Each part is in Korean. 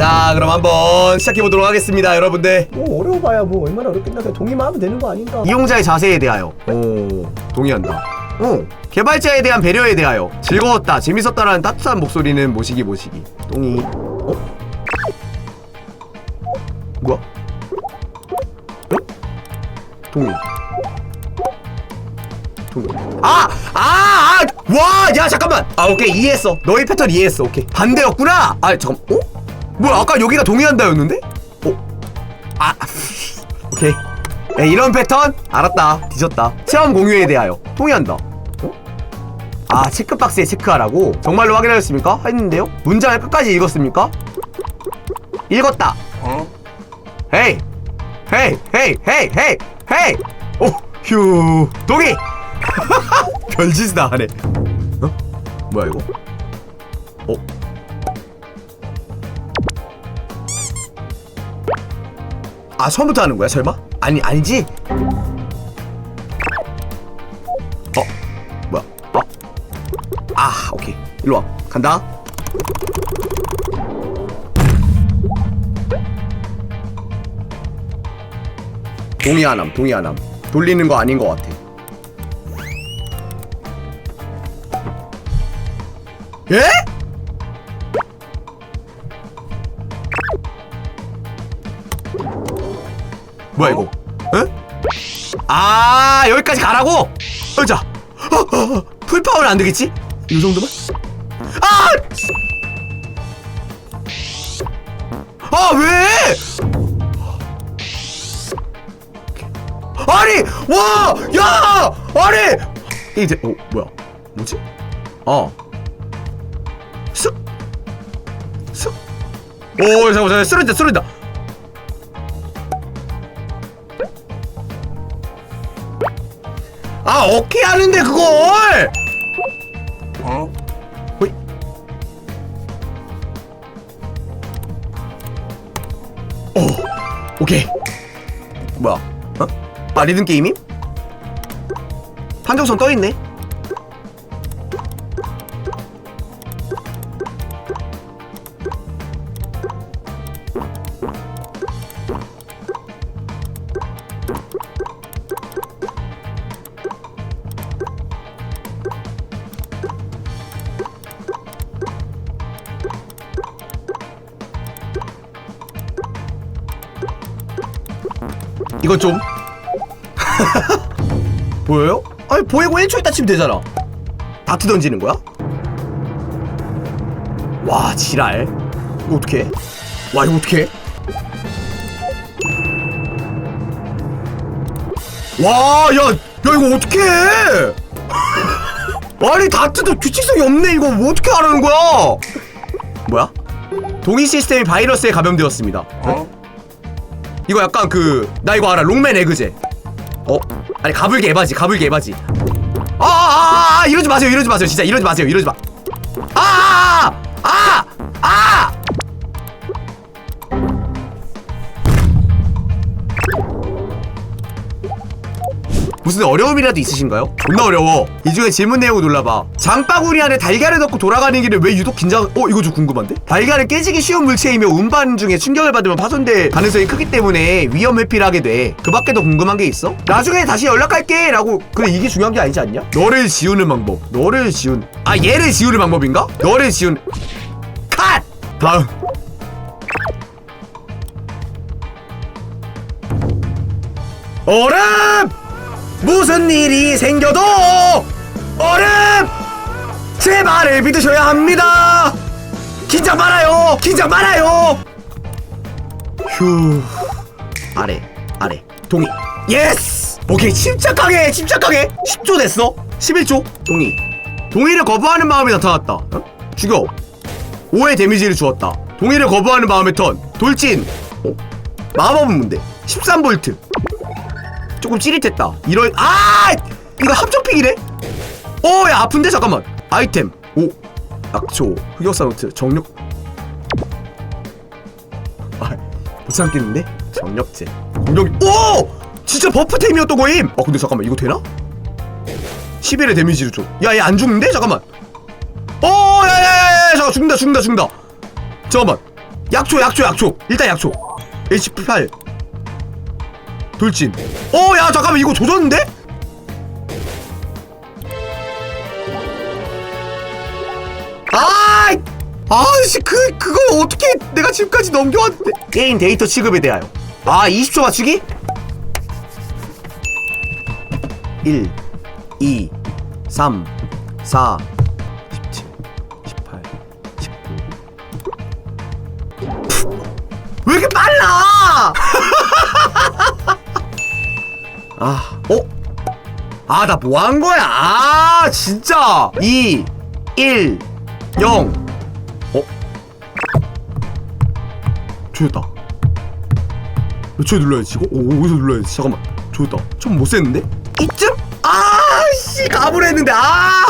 자 그럼 한번 시작해보도록 하겠습니다 여러분들 뭐 어려워봐야 뭐 얼마나 어렵겠나 그냥 동의만 하면 되는 거 아닌가 이용자의 자세에 대하여 오 동의한다 오 개발자에 대한 배려에 대하여 즐거웠다 재밌었다라는 따뜻한 목소리는 모시기 모시기 동의 어? 뭐야? 어? 동의 아! 아! 아! 와! 야 잠깐만! 아 오케이 이해했어 너희 패턴 이해했어 오케이 반대였구나! 아 잠깐 어? 뭐야 아까 여기가 동의한다였는데? 어? 아 오케이 야, 이런 패턴? 알았다 뒤졌다 체험 공유에 대하여 동의한다 어? 아 체크박스에 체크하라고? 정말로 확인하셨습니까? 했는데요? 문장을 끝까지 읽었습니까? 읽었다 헤이 헤이 헤이 헤이 헤이 헤이 오휴 동의 별짓을 다 하네 어? 뭐야 이거? 어? 아 처음부터 하는 거야 설마? 아니 아니지? 어? 뭐야? 어? 아 오케이 일로 와 간다 동의 안함 동의 안함 돌리는 거 아닌 거 같아 예? 뭐야 이거? 응? 아 여기까지 가라고? 어, 어, 어, 풀파워는 안 되겠지? 이 정도만? 아! 아 왜? 아니 와! 야! 아니! 이제 어 뭐야? 뭐지? 어 쓱! 쓱! 오 잠깐만 잠깐만 쓰러진다 쓰러진다 아 어떻게 하는데 그걸 어? 호이 오 오케이 뭐야 어? 아 리듬 게임임? 판정선 떠있네 이건 좀 보여요? 아니 보이고 1초 있다 치면 되잖아 다트 던지는 거야? 와 지랄 이거 어떡해? 와 이거 어떡해? 와야 야 이거 어떡해 아니 다트도 규칙성이 없네 이거 뭐 어떻게 하라는 거야 뭐야? 동의 시스템이 바이러스에 감염되었습니다 어? 이거 약간 그 나 이거 알아. 롱맨 에그제. 어? 아니 가불기 에바지 가불기 에바지. 아아아 아, 아, 이러지 마세요 이러지 마세요. 진짜 이러지 마세요 이러지 마 무슨 어려움이라도 있으신가요? 존나 어려워 이 중에 질문 내용을 눌러봐 장바구니 안에 달걀을 넣고 돌아가는 길에 왜 유독 긴장 어 이거 좀 궁금한데? 달걀은 깨지기 쉬운 물체이며 운반 중에 충격을 받으면 파손될 가능성이 크기 때문에 위험 회피를 하게 돼그 밖에도 궁금한 게 있어? 나중에 다시 연락할게 라고 그래 이게 중요한 게 아니지 않냐? 너를 지우는 방법 너를 지운 아 얘를 지우는 방법인가? 너를 지운 컷! 다음 얼음! 무슨 일이 생겨도 얼음! 제 말을 믿으셔야 합니다. 긴장 말아요. 긴장 말아요. 휴. 아래 아래. 동의. 예스! 오케이. 침착하게 침착하게. 10초 됐어. 11초. 동의. 동의를 거부하는 마음이 나타났다. 어? 죽여. 5의 데미지를 주었다. 동의를 거부하는 마음의 턴. 돌진. 어? 마법은 뭔데? 13볼트 조금 찌릿했다. 이런 아 이거 함정픽이네. 어야 아픈데 잠깐만. 아이템 오 약초 흑역사 노트 정력 아못 참겠는데 정력제 공격 오 진짜 버프템이었던 거임. 아 근데 잠깐만 이거 되나? 11의 데미지를 줘. 야얘 안 죽는데 잠깐만. 어 야야야야 잠깐 죽는다 죽는다 죽는다. 잠깐만 약초 약초 약초 일단 약초 HP8 돌진 어 야 잠깐만 이거 조졌는데? 아이 아씨 그 그걸 어떻게 내가 지금까지 넘겨왔는데 게임 데이터 취급에 대하여 아 20초 맞추기? 1 2 3 4 아, 어? 아, 나 뭐 한 거야? 아, 진짜. 2, 1, 0. 어? 조였다. 몇초에 눌러야지, 이거? 오, 어디서 눌러야지? 잠깐만. 조였다. 처음 못 셌는데? 이쯤? 아, 씨, 가불 했는데. 아!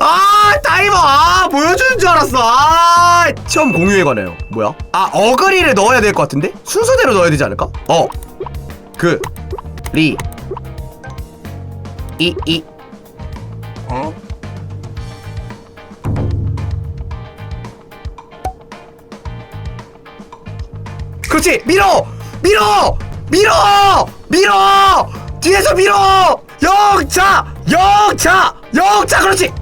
아, 타이머. 아, 보여주는 줄 알았어. 아, 처음 공유에 관해요. 뭐야? 아, 어그리를 넣어야 될 것 같은데? 순서대로 넣어야 되지 않을까? 어. 그, 리, 이, 이. 어? 그렇지! 밀어! 밀어! 밀어! 밀어! 뒤에서 밀어! 영차! 영차! 영차! 그렇지!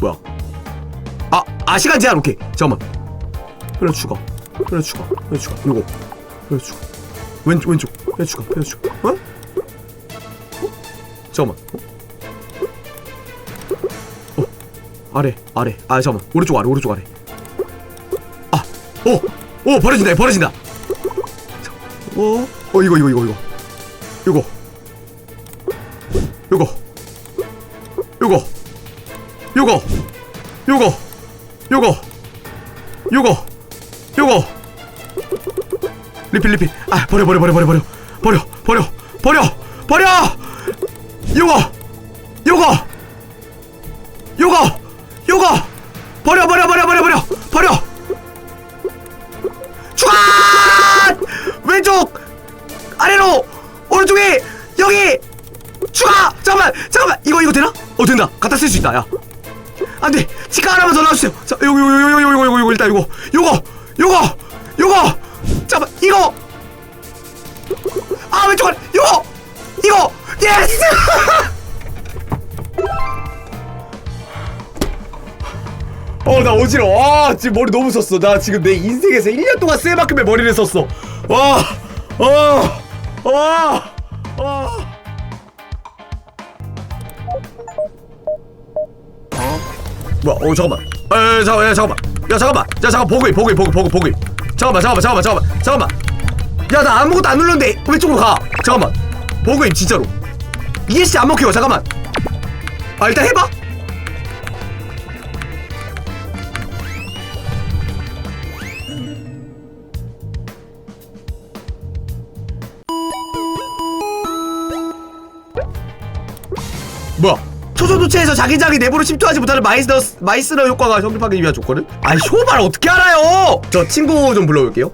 뭐야? 아, 아 시간 제한 오케이. 잠깐만. 추가 혈액 추가 혈액 추가 요거 혈 액 추가 왼쪽. 왼쪽 혈액 추가 어? 어? 잠깐만. 어? 어 아래 아래. 아 잠깐만. 오른쪽 아래 오른쪽 아래. 아 오 오 버려진다 버려진다. 어? 어 이거 이거 이거 이거. 이거. 요거. 요거. 요거. 요거. 요거. 요거. 요거 리필 리필 아 버려 버려 버려 버려 버려 버려 버려 버려 버려 요거 요거 요거 요거 버려 버려 버려 버려 버려 버려 추가 왼쪽 아래로 오른쪽에 여기 추가 잠깐만 잠깐만 이거 이거 되나? 어 된다 갖다 쓸 수 있다 야 안돼 치카 하나만 더 놔주세요 자 요거 요거 요거 요거 요거 요거 일단 요거 요거 요거 요거 이거! 아 왼쪽 아래 요거! 이거! 예스! 어 나 어지러워. 아 지금 머리 너무 썼어. 나 지금 내 인생에서 1년 동안 쓸 만큼의 머리를 썼어. 와와와 뭐야? 어 잠깐만. 에 잠깐만 야 잠깐만. 야 잠깐만. 야 잠깐 보고 보고 보고 보고 보고 잠깐만 잠깐만 잠깐만 잠깐만 잠깐만. 야 나 아무것도 안 눌렀는데 왼쪽으로 가? 잠깐만. 보고 진짜로. ESC 안 먹혀요 잠깐만. 아 일단 해봐 초소도체에서 자기장이 내부로 침투하지 못하는 마이스너, 마이스너 효과가 성립하기 위한 조건은? 아니 효발 어떻게 알아요? 저 친구 좀 불러볼게요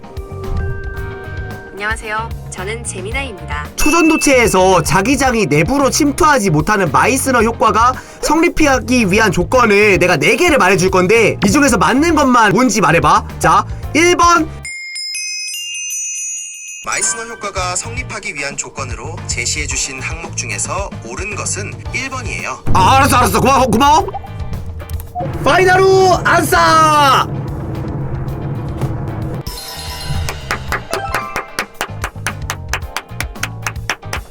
안녕하세요. 저는 제미나입니다. 초전도체에서 자기장이 내부로 침투하지 못하는 마이스너 효과가 성립하기 위한 조건을 내가 4개를 말해줄 건데 이 중에서 맞는 것만 뭔지 말해봐 자 1번 마이스너 효과가 성립하기 위한 조건으로 제시해주신 항목 중에서 옳은 것은 1번이에요. 아 알았어 알았어. 고마워 고마워. 파이나루 안싸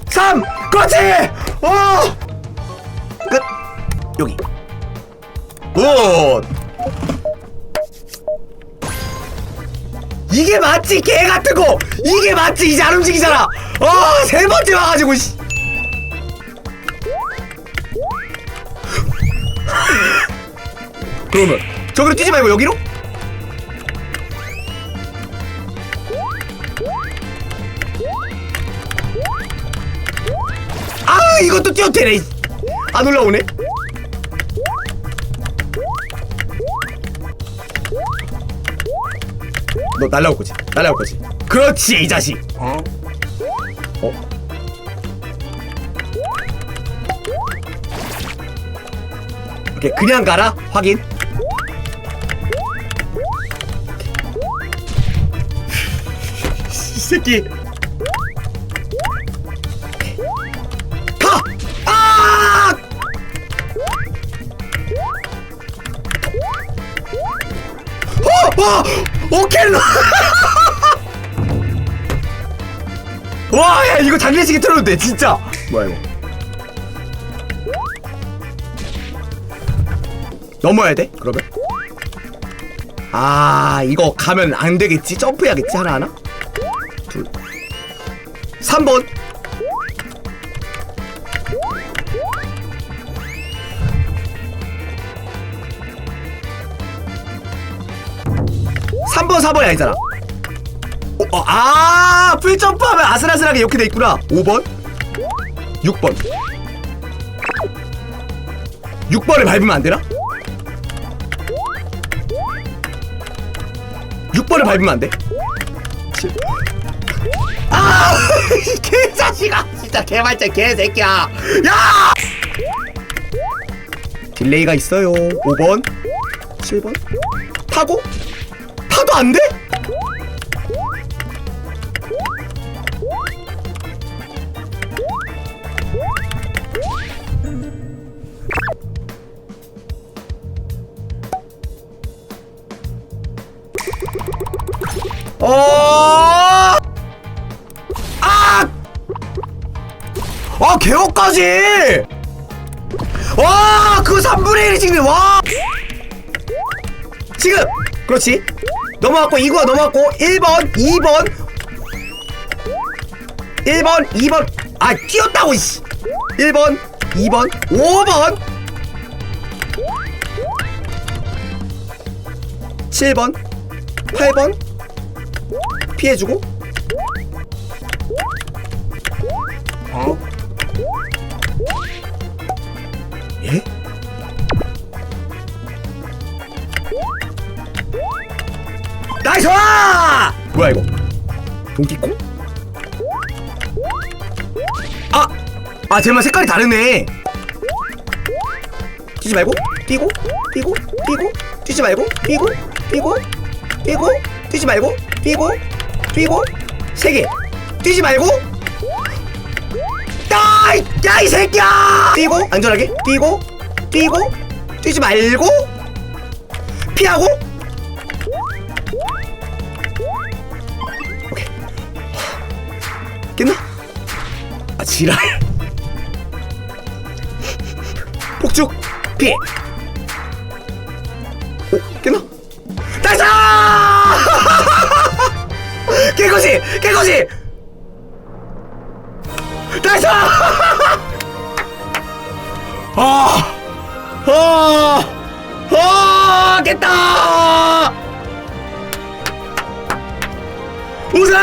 삼 그렇지! 어 끝. 여기. 굿 이게 맞지? 개 같은 거! 이게 맞지? 이제 안 움직이잖아! 어세 번째 와가지고 씨. 그러면 저기로 뛰지 말고 여기로? 아 이것도 뛰어도 되네 안 올라오네 너 날라올 거지 날라올 거지 그렇지 이 자식 어? 어? 오케이 그냥 가라 확인 이 새끼 가! 아! 어! 와! 오케이! 와, 야, 이거 장례식에 틀어도 돼, 진짜! 뭐야, 이거? 넘어야 돼? 그러면? 아, 이거 가면 안 되겠지? 점프해야겠지? 하나, 하나? 둘. 3번! 4번이 아니잖아 어, 어, 아 풀점프하면 아슬아슬하게 이렇게 돼 있구나 5번 6번 6번을 밟으면 안 되나? 6번을 밟으면 안 돼? 칠- 아! 이 개자식아! 진짜 개발자 개새끼야! 야! 딜레이가 있어요. 5번, 7번, 타고? 타도 안 돼? 어! 아! 아, 개업까지! 와, 그 3분의 1이 지금, 와! 지금! 그렇지. 넘어갔고, 2구가 넘어갔고, 1번, 2번, 1번, 2번, 아, 끼었다고, 이씨! 1번, 2번, 5번, 7번, 8번, 피해주고 어? 예? 뭐야 이거? 동기콩? 아! 아 쟤만 색깔이 다르네 뛰지 말고 뛰고 뛰고 뛰고 뛰지 말고 뛰고 뛰고 뛰고 뛰지 말고 뛰고 뛰고 세개 뛰지 말고 야이 야이 새끼야 뛰고 안전하게 뛰고 뛰고 뛰지 말고 피하고 지랄. 폭죽 피해 오 깼나? 나이스! 깨거지 깨거지! 나이스! 아, 아, 아, 깼다! 우승!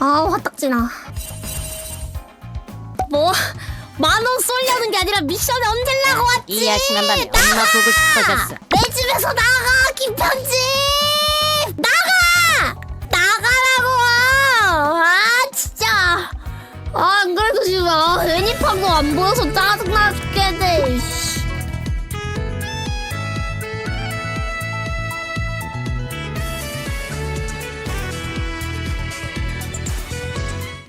아 화딱지나 뭐? 만원 쏠려는 게 아니라 미션에 얹으려고 왔지! 이 야심한 밤에 엄마 보고 싶어졌어. 내 집에서 나가 김편지 나가! 나가라고 아 진짜! 아 안 그래도 지금 아, 애니팡도 안 보여서 짜증나 죽겠네 씨.